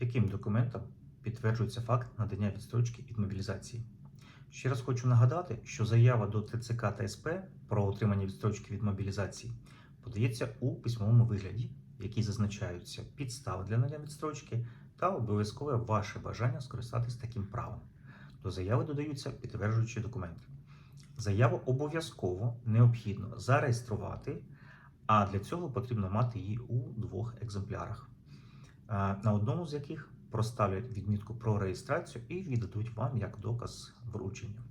яким документом підтверджується факт надання відстрочки від мобілізації. Ще раз хочу нагадати, що заява до ТЦК та СП про отримання відстрочки від мобілізації подається у письмовому вигляді, в якій зазначаються підстави для надання відстрочки та обов'язкове ваше бажання скористатись таким правом. До заяви додаються підтверджуючі документи. Заяву обов'язково необхідно зареєструвати, а для цього потрібно мати її у двох екземплярах, на одному з яких проставлять відмітку про реєстрацію і віддадуть вам як доказ вручення.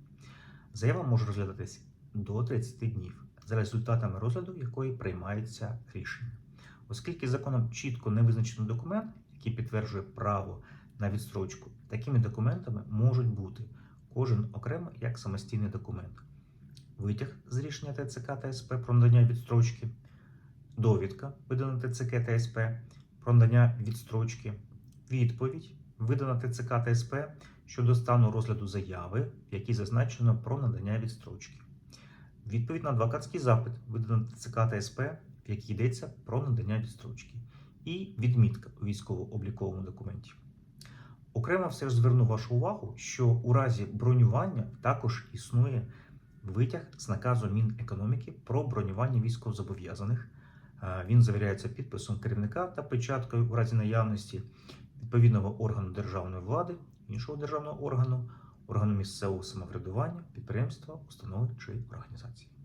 Заява може розглядатись до 30 днів, за результатами розгляду якої приймається рішення. Оскільки законом чітко не визначено документ, який підтверджує право на відстрочку, такими документами можуть бути кожен окремо як самостійний документ. Витяг з рішення ТЦК та СП про надання відстрочки, довідка, видана ТЦК та СП про надання відстрочки, відповідь, видана ТЦК та СП щодо стану розгляду заяви, в якій зазначено про надання відстрочки. Відповідь на адвокатський запит, видана ТЦК та СП, в якій йдеться про надання відстрочки, і відмітка у військово-обліковому документі. Окремо все ж зверну вашу увагу, що у разі бронювання також існує витяг з наказу Мінекономіки про бронювання військовозобов'язаних. Він завіряється підписом керівника та печаткою у разі наявності відповідного органу державної влади, іншого державного органу, органу місцевого самоврядування, підприємства, установи чи організації.